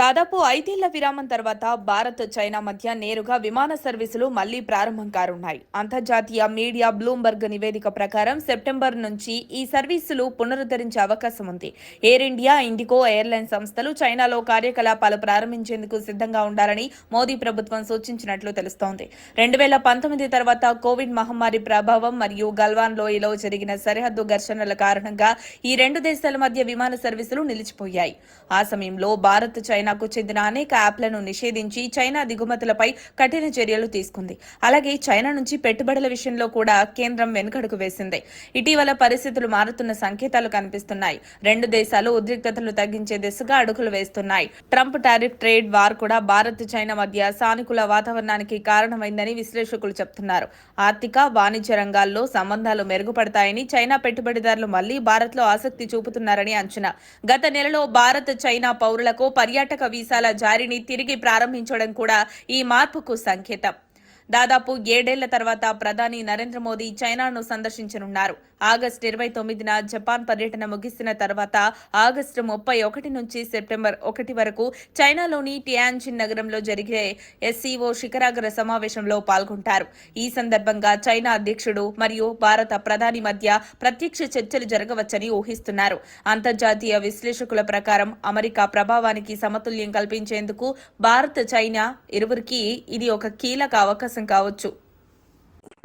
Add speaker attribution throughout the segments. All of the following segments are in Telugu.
Speaker 1: దాదాపు ఐదేళ్ళ విరామం తర్వాత భారత్ చైనా మధ్య నేరుగా విమాన సర్వీసులు మళ్ళీ ప్రారంభం కానున్నాయి. అంతర్జాతీయ మీడియా బ్లూంబర్గ్ నివేదిక ప్రకారం సెప్టెంబర్ నుంచి ఈ సర్వీసులు పునరుద్ధరించే అవకాశం ఉంది. ఎయిర్ ఇండియా ఇండిగో ఎయిర్లైన్ సంస్థలు చైనాలో కార్యకలాపాలు ప్రారంభించేందుకు సిద్ధంగా ఉండాలని మోదీ ప్రభుత్వం సూచించినట్లు తెలుస్తోంది. రెండు వేల పంతొమ్మిది తర్వాత కోవిడ్ మహమ్మారి ప్రభావం మరియు గల్వాన్ లోయలో జరిగిన సరిహద్దు ఘర్షణల కారణంగా ఈ రెండు దేశాల మధ్య విమాన సర్వీసులు నిలిచిపోయాయి. ఆ సమయంలో భారత్ చైనా చైనాకు చెందిన అనేక యాప్లను నిషేధించి చైనా దిగుమతులపై కఠిన చర్యలు తీసుకుంది. అలాగే చైనా నుంచి పెట్టుబడుల విషయంలో కూడా కేంద్రం వెనుకడుగు వేసింది. ఇటీవల పరిస్థితులు మారుతున్న సంకేతాలు కనిపిస్తున్నాయి. రెండు దేశాలు ఉద్రిక్తతలు తగ్గించే దిశగా అడుగులు వేస్తున్నాయి. ట్రంప్ టారిఫ్ ట్రేడ్ వార్ కూడా భారత్ చైనా మధ్య సానుకూల వాతావరణానికి కారణమైందని విశ్లేషకులు చెబుతున్నారు ఆర్థిక వాణిజ్య రంగాల్లో సంబంధాలు మెరుగుపడతాయని చైనా పెట్టుబడిదారులు మళ్ళీ భారత్లో ఆసక్తి చూపుతున్నారని అంచనా. గత నెలలో భారత్ చైనా పౌరులకు పర్యాటక వీసాల జారీని తిరిగి ప్రారంభించడం కూడా ఈ మార్పుకు సంకేతం. దాదాపు ఏడేళ్ళ తర్వాత ప్రధాని నరేంద్ర మోదీ చైనాను సందర్శించనున్నారు. ఆగస్టు ఇరవై తొమ్మిదిన జపాన్ పర్యటన ముగిసిన తర్వాత ఆగస్టు ముప్పై ఒకటి నుంచి సెప్టెంబర్ ఒకటి వరకు చైనాలోని టియాన్జిన్ నగరంలో జరిగే ఎస్సీఓ శిఖరాగ్ర సమావేశంలో పాల్గొంటారు. ఈ సందర్భంగా చైనా అధ్యక్షుడు మరియు భారత ప్రధాని మధ్య ప్రత్యక్ష చర్చలు జరగవచ్చని ఊహిస్తున్నారు. అంతర్జాతీయ విశ్లేషకుల ప్రకారం అమెరికా ప్రభావానికి సమతుల్యం కల్పించేందుకు భారత్ చైనా ఇరువురికి ఇది ఒక కీలక అవకాశం అవకాశం కావచ్చు.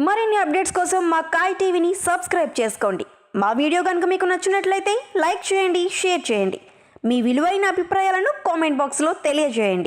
Speaker 2: మరిన్ని అప్డేట్స్ కోసం మా కాయ్ టీవీని సబ్స్క్రైబ్ చేసుకోండి. మా వీడియో కనుక మీకు నచ్చినట్లయితే లైక్ చేయండి షేర్ చేయండి. మీ విలువైన అభిప్రాయాలను కామెంట్ బాక్స్లో తెలియజేయండి.